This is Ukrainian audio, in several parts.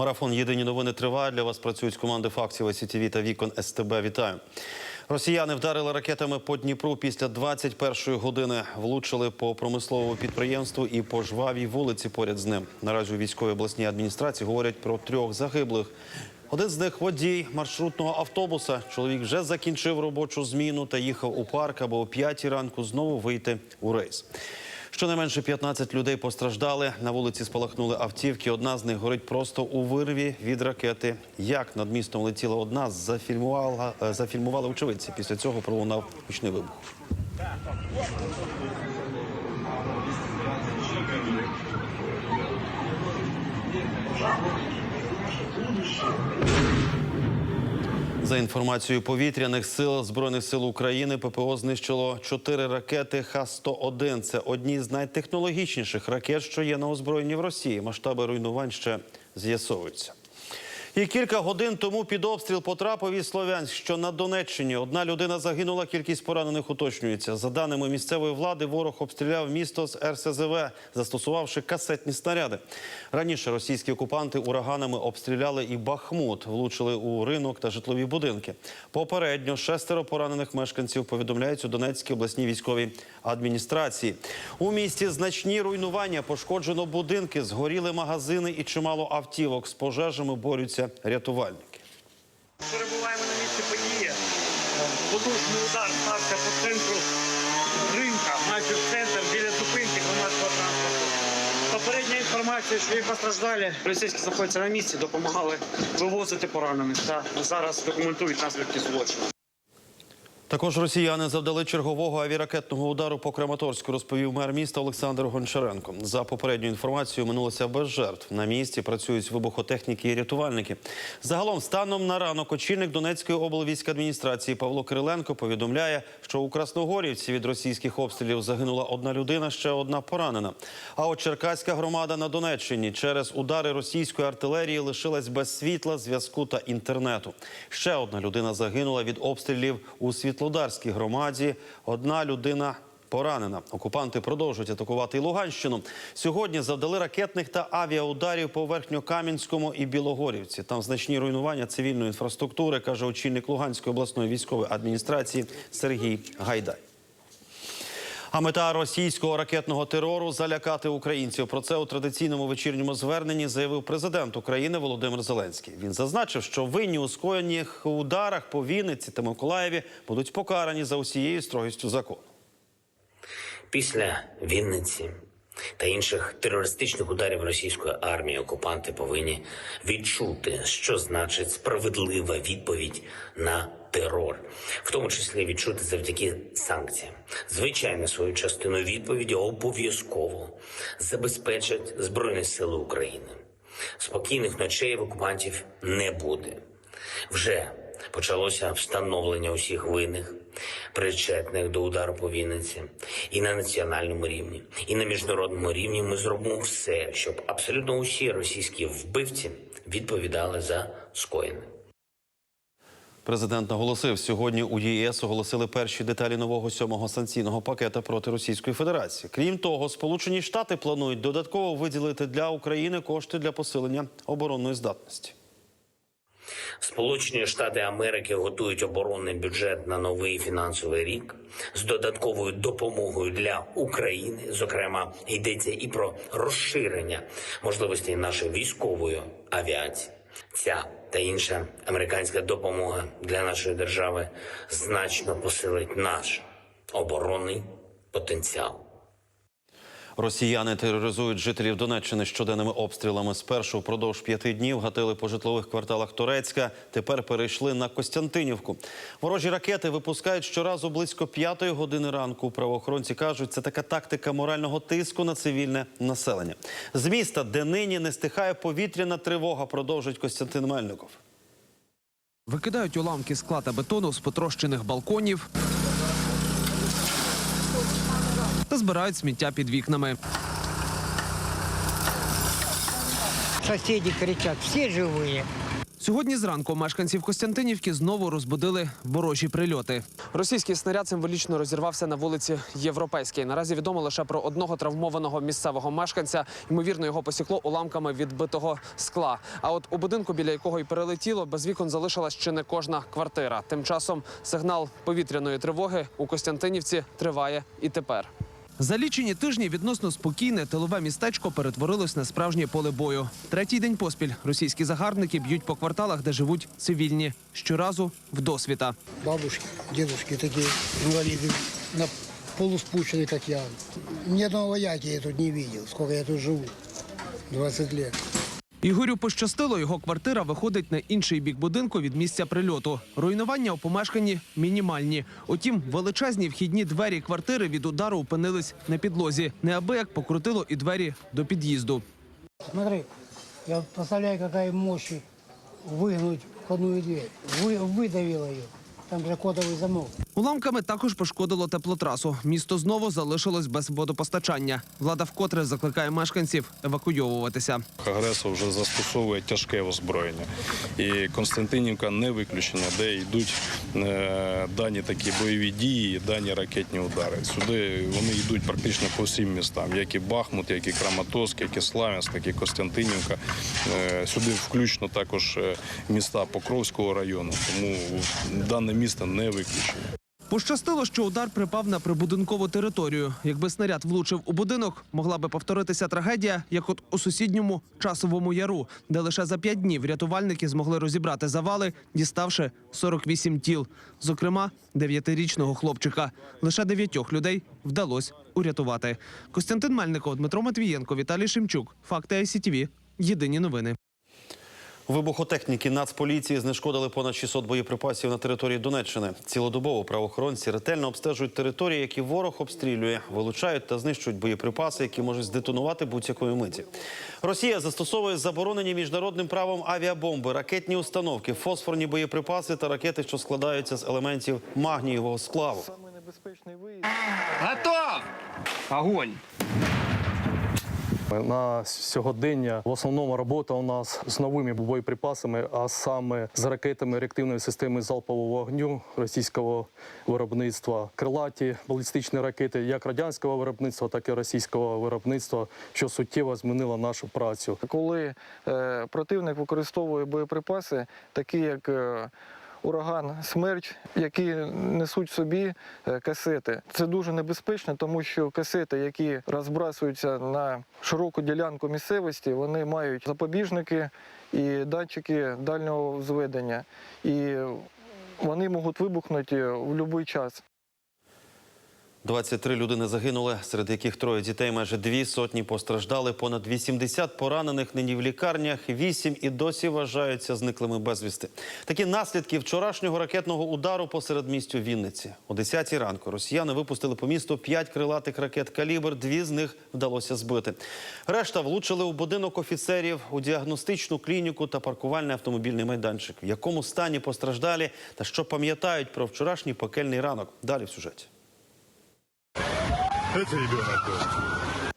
Марафон Єдині новини триває. Для вас працюють команди фактів СІТВ та Вікон СТБ. Вітаю. Росіяни вдарили ракетами по Дніпру після 21-ї години. Влучили по промисловому підприємству і по жвавій вулиці поряд з ним. Наразі у військовій обласній адміністрації говорять про трьох загиблих. Один з них водій маршрутного автобуса. Чоловік вже закінчив робочу зміну та їхав у парк, аби о 5 ранку знову вийти у рейс. Щонайменше 15 людей постраждали. На вулиці спалахнули автівки. Одна з них горить просто у вирві від ракети. Як над містом летіла одна, зафільмувала, е, зафільмували очевидці. Після цього пролунав гучний вибух. За інформацією повітряних сил збройних сил України, ППО знищило чотири ракети Х-101. Це одні з найтехнологічніших ракет, що є на озброєнні в Росії. Масштаби руйнувань ще з'ясовуються. І кілька годин тому під обстріл потрапив і Слов'янськ, що на Донеччині. Одна людина загинула, кількість поранених уточнюється. За даними місцевої влади, ворог обстріляв місто з РСЗВ, застосувавши касетні снаряди. Раніше російські окупанти ураганами обстріляли і Бахмут, влучили у ринок та житлові будинки. Попередньо шестеро поранених мешканців повідомляють у Донецькій обласній військовій адміністрації. У місті значні руйнування, пошкоджено будинки, згоріли магазини і чимало автівок. З пожежами борються рятувальники. Перебуваємо на місці події. Потужний удар стався по центру ринка, майже в центр біля зупинки громадського транспорту. Попередня інформація, що є постраждалі, поліцейські знаходяться на місці, допомагали вивозити поранених та зараз документують наслідки злочину. Також росіяни завдали чергового авіаракетного удару по Краматорську, розповів мер міста Олександр Гончаренко. За попередньою інформацією, минулося без жертв. На місці працюють вибухотехніки і рятувальники. Загалом, станом на ранок, очільник Донецької облвійськадміністрації Павло Кириленко повідомляє, що у Красногорівці від російських обстрілів загинула одна людина, ще одна поранена. А от Черкаська громада на Донеччині через удари російської артилерії лишилась без світла, зв'язку та інтернету. Ще одна людина загинула від обстрілів у Світлодарській громаді. Одна людина. Поранена окупанти продовжують атакувати і Луганщину. Сьогодні завдали ракетних та авіаударів по Верхньокам'янському і Білогорівці. Там значні руйнування цивільної інфраструктури, каже очільник Луганської обласної військової адміністрації Сергій Гайдай. А мета російського ракетного терору залякати українців. Про це у традиційному вечірньому зверненні заявив президент України Володимир Зеленський. Він зазначив, що винні у скоєних ударах по Вінниці та Миколаєві будуть покарані за усією строгістю закону. Після Вінниці та інших терористичних ударів російської армії окупанти повинні відчути, що значить справедлива відповідь на терор, в тому числі відчути завдяки санкціям. Звичайно, свою частину відповіді обов'язково забезпечать Збройні Сили України. Спокійних ночей в окупантів не буде. Вже почалося встановлення усіх винних, причетних до удару по Вінниці, і на національному рівні, і на міжнародному рівні ми зробимо все, щоб абсолютно усі російські вбивці відповідали за скоєне. Президент наголосив, сьогодні у ЄС оголосили перші деталі нового сьомого санкційного пакета проти Російської Федерації. Крім того, Сполучені Штати планують додатково виділити для України кошти для посилення оборонної здатності. Сполучені Штати Америки готують оборонний бюджет на новий фінансовий рік з додатковою допомогою для України. Зокрема, йдеться і про розширення можливостей нашої військової авіації. Ця та інша американська допомога для нашої держави значно посилить наш оборонний потенціал. Росіяни тероризують жителів Донеччини щоденними обстрілами. Спершу впродовж п'яти днів гатили по житлових кварталах Турецька. Тепер перейшли на Костянтинівку. Ворожі ракети випускають щоразу близько п'ятої години ранку. Правоохоронці кажуть, це така тактика морального тиску на цивільне населення. З міста, де нині не стихає повітряна тривога, продовжить Костянтин Мельников. Викидають уламки скла та бетону з потрощених балконів та збирають сміття під вікнами. Соседи кричат, все живые. Сьогодні зранку мешканців Костянтинівки знову розбудили ворожі прильоти. Російський снаряд символічно розірвався на вулиці Європейській. Наразі відомо лише про одного травмованого місцевого мешканця. Ймовірно, його посікло уламками відбитого скла. А от у будинку, біля якого й перелетіло, без вікон залишилась ще не кожна квартира. Тим часом сигнал повітряної тривоги у Костянтинівці триває і тепер. За лічені тижні відносно спокійне тилове містечко перетворилось на справжнє поле бою. Третій день поспіль російські загарбники б'ють по кварталах, де живуть цивільні. Щоразу вдосвіта. бабушки, дедушки такі інваліди на полуспущенные, как я. Ні одного вояки я тут не бачив, скільки я тут живу. 20 лет. Ігорю пощастило, його квартира виходить на інший бік будинку від місця прильоту. Руйнування у помешканні мінімальні. Утім, величезні вхідні двері квартири від удару опинились на підлозі. Неабияк покрутило і двері до під'їзду. Смотри, я представляю, какая мощь выгнуть входную дверь. Вы, выдавила ее. Там же кодовый замок. Уламками також пошкодило теплотрасу. Місто знову залишилось без водопостачання. Влада вкотре закликає мешканців евакуйовуватися. Агресор вже застосовує тяжке озброєння. І Константинівка не виключення, де йдуть е, дані такі бойові дії, дані ракетні удари. Сюди вони йдуть практично по всім містам, як і Бахмут, як і Краматорськ, як і Славянськ, так і Костянтинівка. Е, сюди включно також е, міста Покровського району. Тому дане місто не виключення. Пощастило, що удар припав на прибудинкову територію. Якби снаряд влучив у будинок, могла би повторитися трагедія, як от у сусідньому часовому яру, де лише за п'ять днів рятувальники змогли розібрати завали, діставши 48 тіл, зокрема дев'ятирічного хлопчика. Лише дев'ятьох людей вдалося урятувати. Костянтин Мельников, Дмитро Матвієнко, Віталій Шемчук. Факти ICTV. Єдині новини. Вибухотехніки Нацполіції знешкодили понад 600 боєприпасів на території Донеччини. Цілодобово правоохоронці ретельно обстежують території, які ворог обстрілює, вилучають та знищують боєприпаси, які можуть здетонувати будь-якої миті. Росія застосовує заборонені міжнародним правом авіабомби, ракетні установки, фосфорні боєприпаси та ракети, що складаються з елементів магнієвого сплаву. Готов! Огонь! На сьогодення в основному робота у нас з новими боєприпасами, а саме з ракетами реактивної системи залпового вогню російського виробництва, крилаті балістичні ракети як радянського виробництва, так і російського виробництва, що суттєво змінило нашу працю. коли е, противник використовує боєприпаси, такі як е, ураган, смерч, які несуть собі е, касети. Це дуже небезпечно, тому що касети, які розбрасуються на широку ділянку місцевості, вони мають запобіжники і датчики дальнього зведення. І вони можуть вибухнути в будь-який час. 23 людини загинули, серед яких троє дітей, майже дві сотні постраждали, понад 80 поранених нині в лікарнях, вісім і досі вважаються зниклими безвісти. Такі наслідки вчорашнього ракетного удару посеред містю Вінниці. О 10 ранку росіяни випустили по місту п'ять крилатих ракет «Калібр», дві з них вдалося збити. Решта влучили у будинок офіцерів, у діагностичну клініку та паркувальний автомобільний майданчик. В якому стані постраждалі та що пам'ятають про вчорашній пекельний ранок. Далі в сюжеті.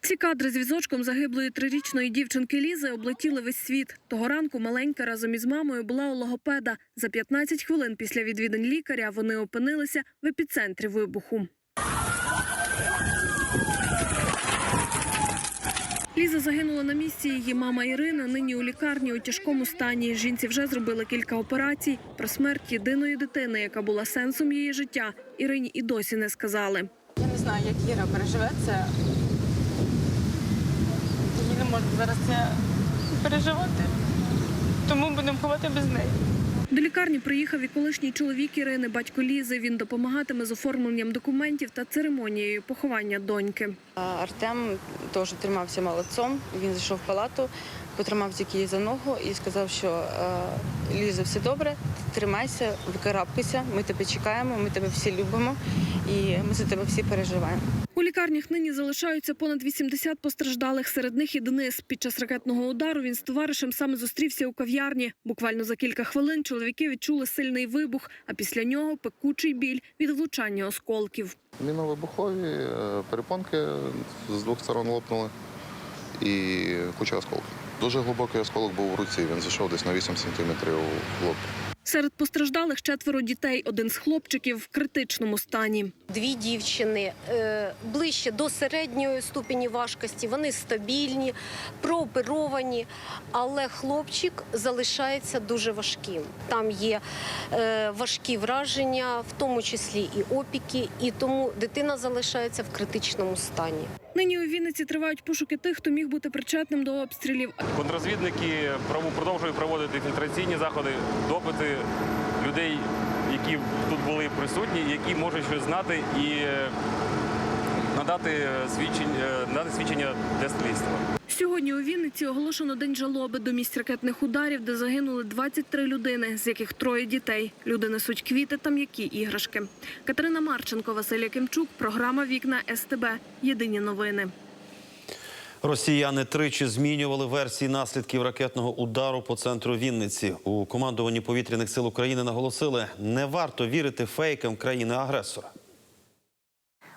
Ці кадри з візочком загиблої трирічної дівчинки Лізи облетіли весь світ. Того ранку маленька разом із мамою була у логопеда. За 15 хвилин після відвідин лікаря вони опинилися в епіцентрі вибуху. Ліза загинула на місці. Її мама Ірина нині у лікарні у тяжкому стані. Жінці вже зробили кілька операцій. Про смерть єдиної дитини, яка була сенсом її життя, Ірині і досі не сказали. Я не знаю, як Іра переживе це. Їй не можна зараз це переживати. Тому будемо ховати без неї. До лікарні приїхав і колишній чоловік Ірини, батько Лізи. Він допомагатиме з оформленням документів та церемонією поховання доньки. Артем теж тримався молодцом. Він зайшов в палату, потримав тільки за ногу і сказав, що е, Ліза, все добре, тримайся, викарабкайся, ми тебе чекаємо, ми тебе всі любимо і ми за тебе всі переживаємо. Лікарнях нині залишаються понад 80 постраждалих. Серед них і Денис. Під час ракетного удару він з товаришем саме зустрівся у кав'ярні. Буквально за кілька хвилин чоловіки відчули сильний вибух, а після нього пекучий біль від влучання осколків. Міновибухові, е, перепонки з двох сторон лопнули і куча осколків. Дуже глибокий осколок був у руці. Він зайшов десь на 8 сантиметрів у хлопця. Серед постраждалих четверо дітей. Один з хлопчиків в критичному стані. Дві дівчини е, ближче до середньої ступені важкості. Вони стабільні, прооперовані, але хлопчик залишається дуже важким. Там є е, важкі враження, в тому числі і опіки, і тому дитина залишається в критичному стані. Нині у Вінниці тривають пошуки тих, хто міг бути причетним до обстрілів. Контрозвідники продовжують проводити фільтраційні заходи, допити людей, які тут були присутні, які можуть щось знати і е, надати свідчення, е, надати свідчення для слідства. Сьогодні у Вінниці оголошено день жалоби до місць ракетних ударів, де загинули 23 людини, з яких троє дітей. Люди несуть квіти та м'які іграшки. Катерина Марченко, Василь Якимчук, програма Вікна СТБ. Єдині новини. Росіяни тричі змінювали версії наслідків ракетного удару по центру Вінниці. У командуванні повітряних сил України наголосили, не варто вірити фейкам країни-агресора.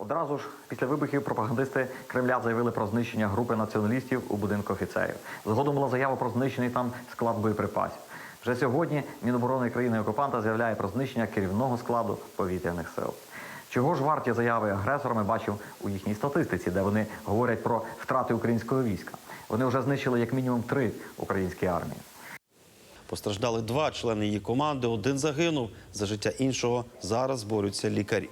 Одразу ж після вибухів пропагандисти Кремля заявили про знищення групи націоналістів у будинку офіцерів. Згодом була заява про знищений там склад боєприпасів. Вже сьогодні Міноборони країни-окупанта заявляє про знищення керівного складу повітряних сил. Чого ж варті заяви агресора ми бачимо у їхній статистиці, де вони говорять про втрати українського війська. Вони вже знищили як мінімум три українські армії. Постраждали два члени її команди. Один загинув. За життя іншого зараз борються лікарі.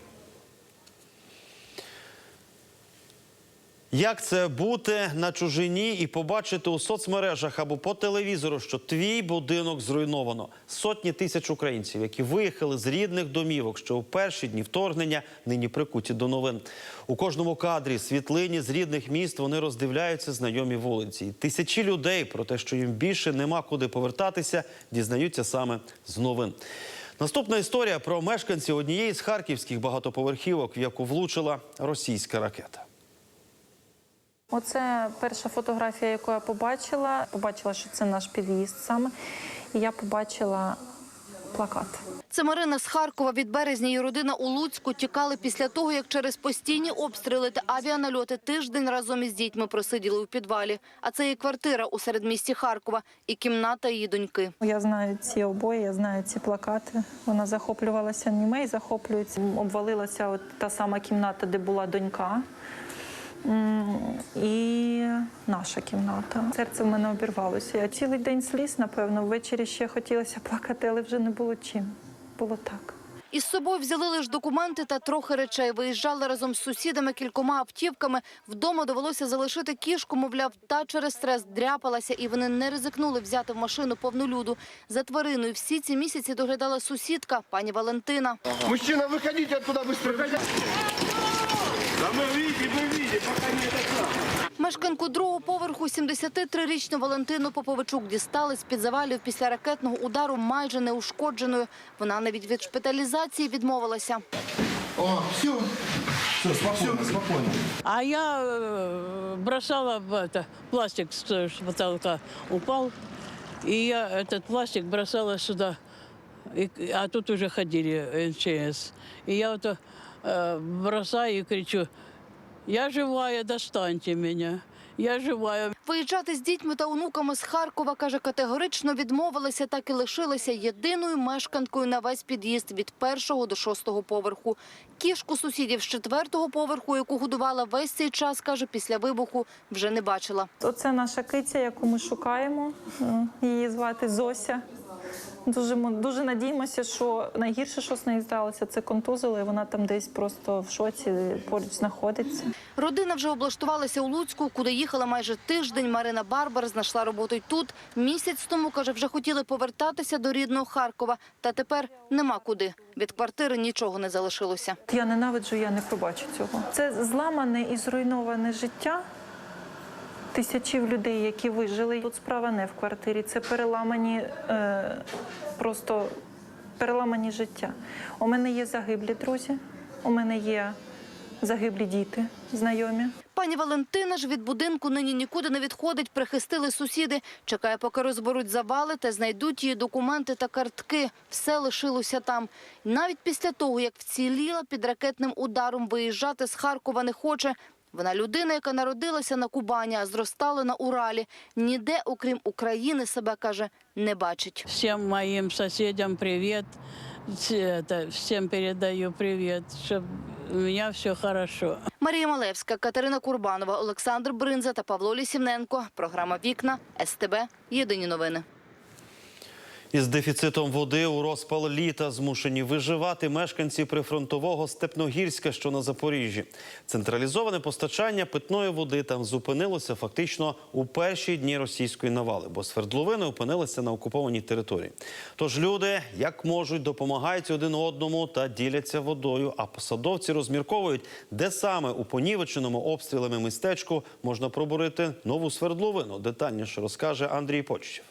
Як це бути на чужині і побачити у соцмережах або по телевізору, що твій будинок зруйновано? Сотні тисяч українців, які виїхали з рідних домівок, що у перші дні вторгнення нині прикуті до новин. У кожному кадрі світлині з рідних міст вони роздивляються знайомі вулиці. І Тисячі людей про те, що їм більше нема куди повертатися, дізнаються саме з новин. Наступна історія про мешканців однієї з харківських багатоповерхівок, в яку влучила російська ракета. Оце перша фотографія, яку я побачила. Побачила, що це наш під'їзд саме. І я побачила плакат. Це Марина з Харкова. Від березня її родина у Луцьку тікали після того, як через постійні обстріли та авіанальоти тиждень разом із дітьми просиділи у підвалі. А це її квартира у середмісті Харкова і кімната її доньки. Я знаю ці обої, я знаю ці плакати. Вона захоплювалася німей, захоплюється. Обвалилася от та сама кімната, де була донька. І наша кімната. Серце в мене обірвалося. Я цілий день сліз, напевно. Ввечері ще хотілося плакати, але вже не було чим. Було так. Із собою взяли лише документи та трохи речей. Виїжджали разом з сусідами кількома автівками. Вдома довелося залишити кішку, мовляв, та через стрес дряпалася, і вони не ризикнули взяти в машину повну люду. За твариною всі ці місяці доглядала сусідка, пані Валентина. Мужчина, выходите оттуда быстро. Мешканку другого поверху 73-річну Валентину Поповичук дістали з-під завалів після ракетного удару майже неушкодженою. Вона навіть від шпиталізації відмовилася. О, все. Все, спокойно, спокойно. А я э, бросала в это, пластик с с потолка упал, и я этот пластик бросала сюда. И- а тут уже ходили МЧС. И я вот э, бросаю и кричу, я живая, достаньте меня. Я живая. Виїжджати з дітьми та онуками з Харкова, каже, категорично відмовилася, так і лишилася єдиною мешканкою на весь під'їзд від першого до шостого поверху. Кішку сусідів з четвертого поверху, яку годувала весь цей час, каже, після вибуху вже не бачила. Оце наша киця, яку ми шукаємо. Її звати Зося. Дуже, дуже надіємося, що найгірше, що з нею сталося, це контузили. Вона там десь просто в шоці поруч знаходиться. Родина вже облаштувалася у Луцьку, куди їхала майже тиждень. Марина Барбар знайшла роботу й тут. Місяць тому, каже, вже хотіли повертатися до рідного Харкова. Та тепер нема куди. Від квартири нічого не залишилося. Я ненавиджу, я не пробачу цього. Це зламане і зруйноване життя тисячів людей, які вижили. Тут справа не в квартирі, це переламані е, просто переламані життя. У мене є загиблі друзі, у мене є загиблі діти, знайомі. Пані Валентина ж від будинку нині нікуди не відходить. Прихистили сусіди. Чекає, поки розберуть завали та знайдуть її документи та картки. Все лишилося там. Навіть після того, як вціліла під ракетним ударом, виїжджати з Харкова не хоче. Вона людина, яка народилася на Кубані, а зростала на Уралі. Ніде, окрім України, себе каже, не бачить. Всем моим соседям привет. Все Это, передаю привет, чтобы у меня все хорошо. Марія Малевська, Катерина Курбанова, Олександр Бринза та Павло Лісівненко. Програма Вікна СТБ. Єдині новини. Із дефіцитом води у розпал літа змушені виживати мешканці прифронтового Степногірська, що на Запоріжжі. Централізоване постачання питної води там зупинилося фактично у перші дні російської навали, бо свердловини опинилися на окупованій території. Тож люди, як можуть, допомагають один одному та діляться водою. А посадовці розмірковують, де саме у понівеченому обстрілами містечку можна пробурити нову свердловину. Детальніше розкаже Андрій Почтів.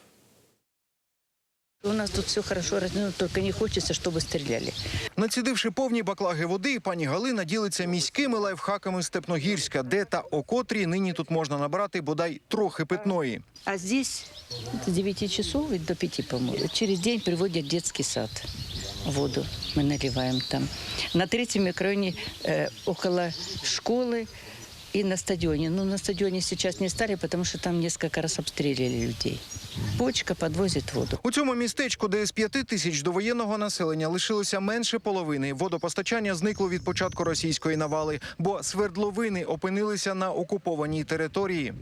У нас тут все хорошо, ну, только не хочется, чтобы стреляли. Націдивши повні баклаги води, пані Галина ділиться міськими лайфхаками Степногірська, де та о котрій нині тут можна набрати бодай трохи питної. А здесь с 9 часов и до 5, по-моему, через день приводят в детский сад. Воду мы наливаем там. На третьем микроне э, около школы и на стадионе. Но на стадионе сейчас не стали, потому что там несколько раз обстрелили людей. Бочка подвозит воду. У цьому містечку, де з п'яти тисяч довоєнного населення лишилося менше половини, водопостачання зникло від початку російської навали, бо свердловини опинилися на окупованій території.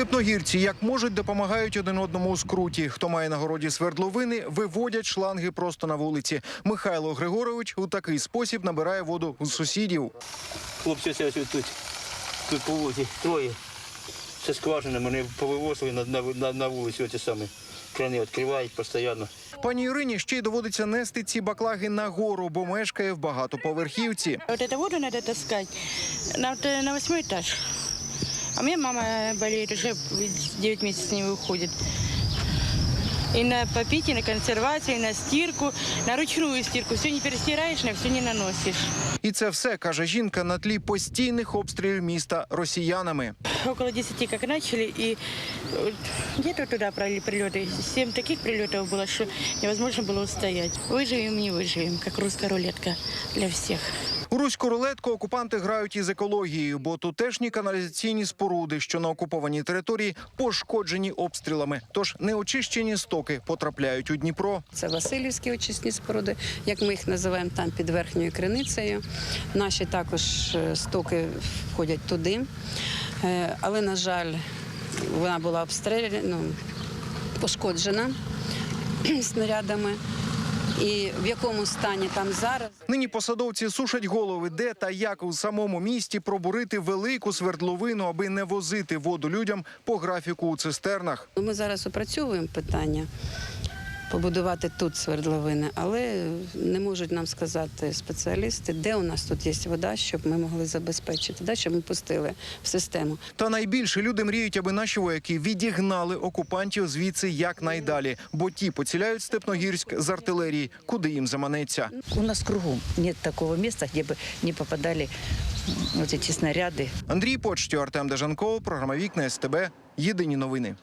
Степногірці, як можуть, допомагають один одному у скруті. Хто має на городі свердловини, виводять шланги просто на вулиці. Михайло Григорович у такий спосіб набирає воду у сусідів. Хлопці ось ось тут, тут по вулиці, троє. Це скважина, мене повивозили на, на, на, на вулицю ті самі. Крани відкривають постійно. Пані Ірині ще й доводиться нести ці баклаги на гору, бо мешкає в багатоповерхівці. Вот эту воду надо таскать на, вот, э, на восьмой этаж. А у меня мама болеет, уже 9 месяцев не выходит. И на попить, и на консервацию, и на стирку, на ручную стирку. Все не перестираешь, на все не наносишь. І це все каже жінка на тлі постійних обстрілів міста росіянами. Около 10 как начали, и э, где-то туда прили- прилеты. Семь таких прилетов было, что невозможно было устоять. Выживем, не выживем, как русская рулетка для всех. У руську рулетку окупанти грають із екологією, бо тутешні каналізаційні споруди, що на окупованій території, пошкоджені обстрілами. Тож неочищені стоки потрапляють у Дніпро. Це Васильівські очисні споруди, як ми їх називаємо там під верхньою криницею. Наші також е, стоки входять туди. Е, Але, на жаль, вона була обстріляна, ну, пошкоджена снарядами. І в якому стані там зараз. Нині посадовці сушать голови, де та як у самому місті пробурити велику свердловину, аби не возити воду людям по графіку у цистернах. Ми зараз опрацьовуємо питання побудувати тут свердловини, але не можуть нам сказати спеціалісти, де у нас тут є вода, щоб ми могли забезпечити, да, щоб ми пустили в систему. Та найбільше люди мріють, аби наші вояки відігнали окупантів звідси якнайдалі, бо ті поціляють Степногірськ з артилерії, куди їм заманеться. У нас кругом нет такого места, где бы не попадали м, вот эти снаряды. Андрій Почтю, Артем Дежанков, програма Вікна СТБ. Єдині новини.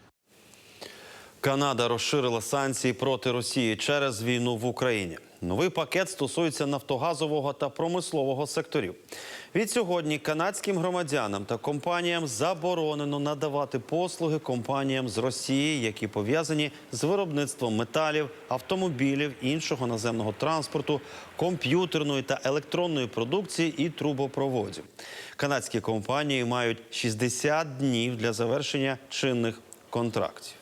Канада розширила санкції проти Росії через війну в Україні. Новий пакет стосується нафтогазового та промислового секторів. Від сьогодні канадським громадянам та компаніям заборонено надавати послуги компаніям з Росії, які пов'язані з виробництвом металів, автомобілів, іншого наземного транспорту, комп'ютерної та електронної продукції і трубопроводів. Канадські компанії мають 60 днів для завершення чинних контрактів.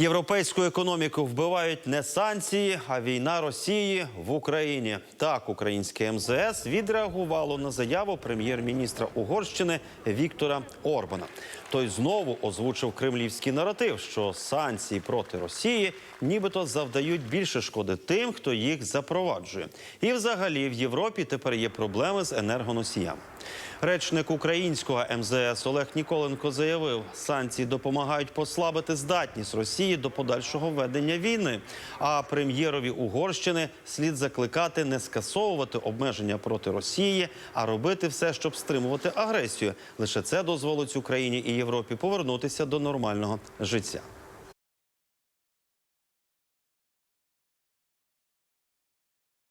Європейську економіку вбивають не санкції, а війна Росії в Україні. Так, українське МЗС відреагувало на заяву прем'єр-міністра Угорщини Віктора Орбана. Той знову озвучив кремлівський наратив, що санкції проти Росії нібито завдають більше шкоди тим, хто їх запроваджує. І взагалі в Європі тепер є проблеми з енергоносіями. Речник українського МЗС Олег Ніколенко заявив, санкції допомагають послабити здатність Росії до подальшого ведення війни. А прем'єрові Угорщини слід закликати не скасовувати обмеження проти Росії, а робити все, щоб стримувати агресію. Лише це дозволить Україні і Європі повернутися до нормального життя.